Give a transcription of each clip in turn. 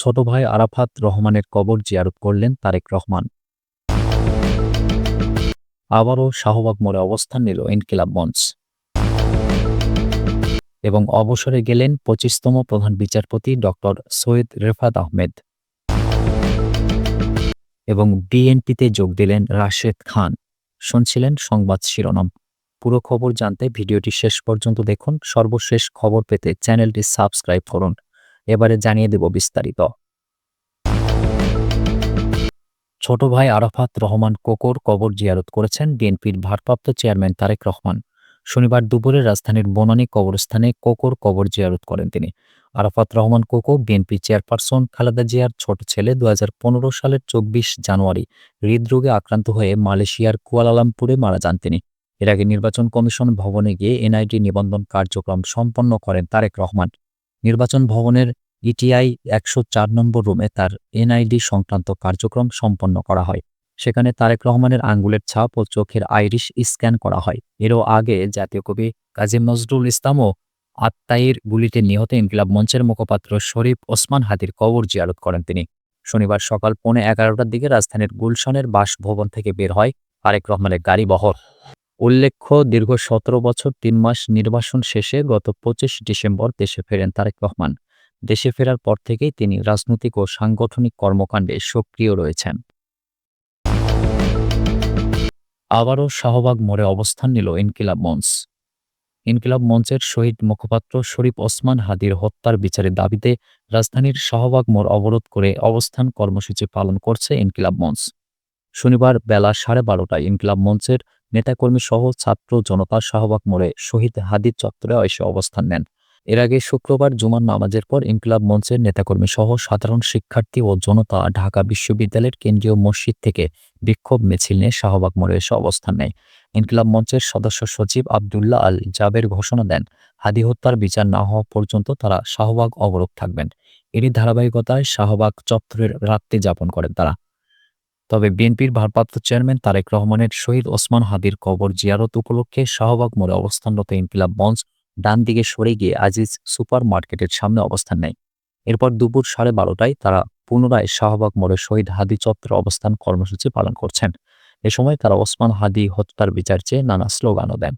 ছোট ভাই আরাফাত রহমানের কবর জিয়ারত করলেন তারেক রহমান। আবারও শাহবাগ মোড়ে অবস্থান নিল ইনকিলাব মঞ্চ। এবং অবসরে গেলেন পঁচিশতম প্রধান বিচারপতি ডক্টর সৈয়দ রেফাত আহমেদ। এবং বিএনপিতে যোগ দিলেন রাশেদ খান। শুনছিলেন সংবাদ শিরোনাম। পুরো খবর জানতে ভিডিওটি শেষ পর্যন্ত দেখুন। সর্বশেষ খবর পেতে চ্যানেলটি সাবস্ক্রাইব করুন। এবারে জানিয়ে দেব বিস্তারিত। ছোট ভাই আরাফাত রহমান কোকর কবর জিয়ারত করেছেন বিএনপির ভারপ্রাপ্ত চেয়ারম্যান তারেক রহমান। শনিবার দুপুরে রাজধানীর বনানী কবরস্থানে কোকর কবর জিয়ারত করেন তিনি। আরাফাত রহমান কোকো বিএনপি চেয়ারপারসন খালেদা জিয়ার ছোট ছেলে দু হাজার পনেরো সালের চব্বিশ জানুয়ারি হৃদরোগে আক্রান্ত হয়ে মালয়েশিয়ার কুয়ালালামপুরে মারা যান তিনি। এর আগে নির্বাচন কমিশন ভবনে গিয়ে এনআইডি নিবন্ধন কার্যক্রম সম্পন্ন করেন তারেক রহমান। নির্বাচন ভবনের ইটিআই একশো চার নম্বর রুমে তার এনআইডি সংক্রান্ত কার্যক্রম সম্পন্ন করা হয়। সেখানে তারেক রহমানের আঙ্গুলের ছাপ ও চোখের আইরিশ স্ক্যান করা হয়। এরও আগে জাতীয় কবি কাজী নজরুল ইসলামও আত্মাইয়ের গুলিতে নিহত ইনকিলাব মঞ্চের মুখপাত্র শরীফ ওসমান হাদির কবর জিয়ারত করেন তিনি। শনিবার সকাল পৌনে এগারোটার দিকে রাজধানীর গুলশানের বাসভবন থেকে বের হয় তারেক রহমানের গাড়ি বহর। উল্লেখ্য, দীর্ঘ সতেরো বছর, তিন মাস নির্বাসন শেষে গত পঁচিশ ডিসেম্বর দেশে ফেরেন তারেক রহমান। দেশে ফেরার পর থেকেই তিনি রাজনৈতিক ও সাংগঠনিক কর্মকাণ্ডে সক্রিয় রয়েছেন। আবারও শাহবাগ মোড়ে অবস্থান নিল ইনকিলাব মঞ্চ। ইনকিলাব মঞ্চের শহীদ মুখপাত্র শরীফ ওসমান হাদির হত্যার বিচারের দাবিতে রাজধানীর শাহবাগ মোড় অবরোধ করে অবস্থান কর্মসূচি পালন করছে ইনকিলাব মঞ্চ। শনিবার বেলা সাড়ে বারোটায় ইনকিলাব মঞ্চের নেতাকর্মী সহ ছাত্র জনতা শাহবাগ মোড়ে শহীদ হাদির চত্বরে এসে অবস্থান নেন। এর আগে শুক্রবার জুমার নামাজের পর ইনকিলাব মঞ্চের নেতাকর্মী সহ সাধারণ শিক্ষার্থী ও জনতা ঢাকা বিশ্ববিদ্যালয়ের কেন্দ্রীয় মসজিদ থেকে বিক্ষোভ মিছিল নিয়ে শাহবাগ মোড়ে এসে অবস্থান নেয়। ইনকিলাব মঞ্চের সদস্য সচিব আবদুল্লাহ আল জাবের ঘোষণা দেন, হাদি হত্যার বিচার না হওয়া পর্যন্ত তারা শাহবাগ অবরোধ থাকবেন। এরই ধারাবাহিকতায় শাহবাগ চত্বরের রাত্রি যাপন করেন তারা। তবে বিএনপির ভারপ্রাপ্ত চেয়ারম্যান তারেক রহমানের শহীদ ওসমান হাদির কবর জিয়ারত উপলক্ষে শাহবাগ মোড়ে অবস্থানরত ইনকিলাব মঞ্চ ডান দিকে সরে গিয়ে আজিজ সুপার মার্কেটের সামনে অবস্থান নেয়। এরপর দুপুর সাড়ে বারোটায় তারা পুনরায় শাহবাগ মোড়ে শহীদ হাদি চত্বরে অবস্থান কর্মসূচি পালন করছেন। এ সময় তারা ওসমান হাদি হত্যার বিচার চেয়ে নানা স্লোগানও দেন।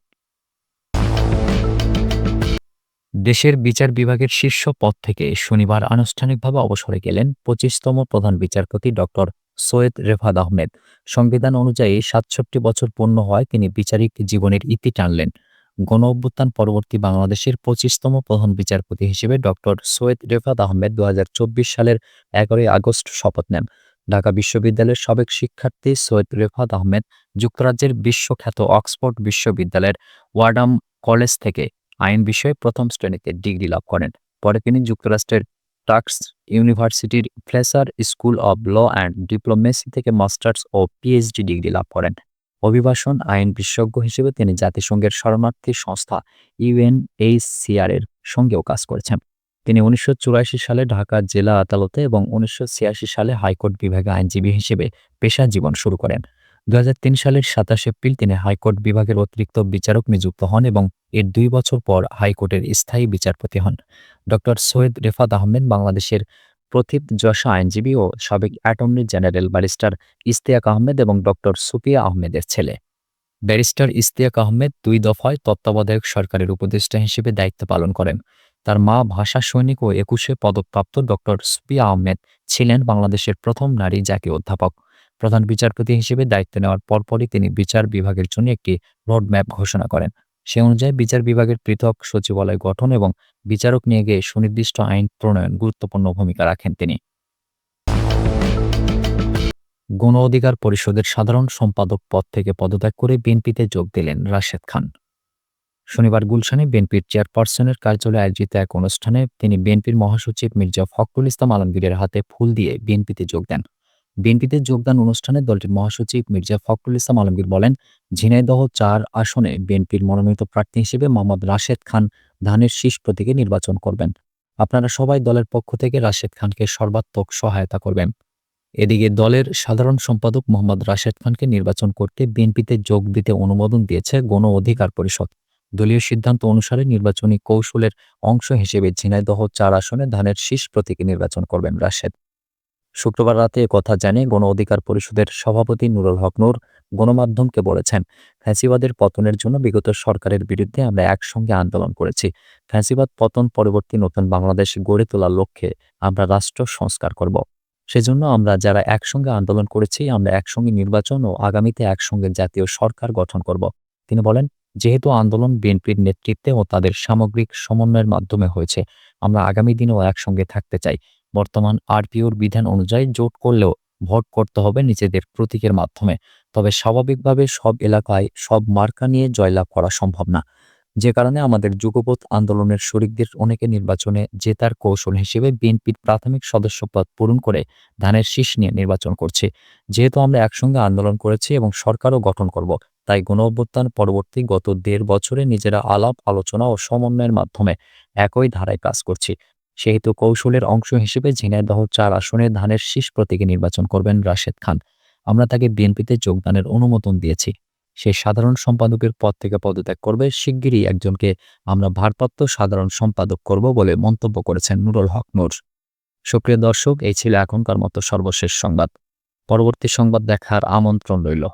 দেশের বিচার বিভাগের শীর্ষ পদ থেকে শনিবার আনুষ্ঠানিকভাবে অবসরে গেলেন পঁচিশতম প্রধান বিচারপতি ডক্টর সৈয়দ রেফাদ আহমেদ। সংবিধান অনুযায়ী সাতষট্টি বছর পূর্ণ হওয়ায় তিনি বিচারিক জীবনের ইতি টানলেন। গণ অভ্যুত্থান পরবর্তী বাংলাদেশের পঁচিশতম প্রধান বিচারপতি হিসেবে ডক্টর সৈয়দ রেফাত আহমেদ দু হাজার চব্বিশ সালের এগারোই আগস্ট শপথ নেন। ঢাকা বিশ্ববিদ্যালয়ের সাবেক শিক্ষার্থী সৈয়দ রেফাত আহমেদ যুক্তরাজ্যের বিশ্বখ্যাত অক্সফোর্ড বিশ্ববিদ্যালয়ের ওয়ার্ডাম কলেজ থেকে আইন বিষয়ে প্রথম শ্রেণীতে ডিগ্রি লাভ করেন। পরে তিনি যুক্তরাষ্ট্রের টাক্স ইউনিভার্সিটির Fletcher school of law and diplomacy থেকে মাস্টার্স ও পিএইচডি ডিগ্রি লাভ করেন। অভিবাসন আইন বিশেষজ্ঞ হিসেবে তিনি জাতিসংঘের শরণার্থী সংস্থা ইউএনএইচসিআর এর সঙ্গেও কাজ করেছেন। তিনি উনিশশো চুরাশি সালে ঢাকা জেলা আদালতে এবং উনিশশো ছিয়াশি সালে হাইকোর্ট বিভাগে আইনজীবী হিসেবে পেশা জীবন শুরু করেন। দুই হাজার তিন সালের সাতাশ এপ্রিল তিনি হাইকোর্ট বিভাগের অতিরিক্ত বিচারক নিযুক্ত হন এবং এর দুই বছর পর হাইকোর্টের স্থায়ী বিচারপতি হন। ডক্টর সৈয়দ রেফাত আহমেদ বাংলাদেশের প্রথিত যশা আইনজীবী ও সাবেক attorney general barrister Istiaq Ahmed এবং ডক্টর সুপিয়া আহমেদের ছেলে। ব্যারিস্টার ইস্তিয়াক আহমেদ দুই দফায় তত্ত্বাবধায়ক সরকারের উপদেষ্টা হিসেবে দায়িত্ব পালন করেন। তার মা ভাষা সৈনিক ও একুশে পদকপ্রাপ্ত ডক্টর সুপিয়া আহমেদ ছিলেন বাংলাদেশের প্রথম নারী জাতীয় অধ্যাপক। প্রধান বিচারপতি হিসেবে দায়িত্ব নেওয়ার পরপরই তিনি বিচার বিভাগের জন্য একটি রোডম্যাপ ঘোষণা করেন। সে অনুযায়ী বিচার বিভাগের পৃথক সচিবালয় গঠন এবং বিচারক নিয়ে গিয়ে সুনির্দিষ্ট আইন প্রণয়ন গুরুত্বপূর্ণ ভূমিকা রাখেন তিনি। গণ অধিকার পরিষদের সাধারণ সম্পাদক পদ থেকে পদত্যাগ করে বিএনপিতে যোগ দিলেন রাশেদ খান। শনিবার গুলশানে বিএনপির চেয়ারপারসনের কার্যালয়ে আয়োজিত এক অনুষ্ঠানে তিনি বিএনপির মহাসচিব মির্জা ফখরুল ইসলাম আলমগীরের হাতে ফুল দিয়ে বিএনপিতে যোগ দেন। বিএনপিতে যোগদান অনুষ্ঠানে দলটির মহাসচিব মির্জা ফখরুল ইসলাম আলমগীর বলেন, ঝিনাইদহ চার আসনে বিএনপির মনোনীত প্রার্থী হিসেবে মোহাম্মদ রাশেদ খান ধানের শীষ প্রতীকে নির্বাচন করবেন। আপনারা সবাই দলের পক্ষ থেকে রাশেদ খানকে সর্বাত্মক সহায়তা করবেন। এদিকে দলের সাধারণ সম্পাদক মোহাম্মদ রাশেদ খানকে নির্বাচন করতে বিএনপিতে যোগ দিতে অনুমোদন দিয়েছে গণ অধিকার পরিষদ। দলীয় সিদ্ধান্ত অনুসারে নির্বাচনী কৌশলের অংশ হিসেবে ঝিনাইদহ চার আসনে ধানের শীষ প্রতীকে নির্বাচন করবেন রাশেদ। শুক্রবার রাতে কথা জানিয়ে গণ অধিকার পরিষদের সভাপতি নুরুল হক নূর গণমাধ্যমকে বলেছেন, ফ্যাসিবাদের পতনের জন্য বিগত সরকারের বিরুদ্ধে আমরা একসঙ্গে আন্দোলন করেছি। ফ্যাসিবাদ পতন পরবর্তী নতুন বাংলাদেশ গড়ে তোলার লক্ষ্যে আমরা রাষ্ট্র সংস্কার করব। সেজন্য আমরা যারা একসঙ্গে আন্দোলন করেছি, আমরা একসঙ্গে নির্বাচন ও আগামীতে একসঙ্গে জাতীয় সরকার গঠন করব। তিনি বলেন, যেহেতু আন্দোলন বিএনপির নেতৃত্বে ও তাদের সামগ্রিক সমন্বয়ের মাধ্যমে হয়েছে, আমরা আগামী দিনেও একসঙ্গে থাকতে চাই। বর্তমান আরপিওর বিধান অনুযায়ী জোট করলেও ভোট করতে হবে নিজেদের প্রতীকের মাধ্যমে। তবে স্বাভাবিকভাবে সব এলাকায় সব মার্কা নিয়ে জয়লাভ করা সম্ভব না। যে কারণে আমাদের যুগপৎ আন্দোলনের শরিকদের অনেকে নির্বাচনে জেতার কৌশল হিসেবে বিএনপির প্রাথমিক সদস্যপদ পূরণ করে ধানের শীষ নিয়ে নির্বাচন করছে। যেহেতু আমরা একসঙ্গে আন্দোলন করেছি এবং সরকারও গঠন করব, তাই গণ অভ্যুত্থান পরবর্তী গত দেড় বছরে নিজেরা আলাপ, আলোচনা ও সমন্বয়ের মাধ্যমে একই ধারায় কাজ করছি। সেহেতু কৌশলের অংশ হিসেবে ঝিনাইদহ চার আসনে ধানের শীষ প্রতীকে নির্বাচন করবেন রাশেদ খান। আমরা তাকে বিএনপিতে যোগদানের অনুমোদন দিয়েছি। সে সাধারণ সম্পাদকের পদ থেকে পদত্যাগ করবে। শিগগিরই একজনকে আমরা ভারপ্রাপ্ত সাধারণ সম্পাদক করব বলে মন্তব্য করেছেন নুরুল হক নূর। সুপ্রিয় দর্শক, এই ছিল এখনকার মতো সর্বশেষ সংবাদ। পরবর্তী সংবাদ দেখার আমন্ত্রণ রইল।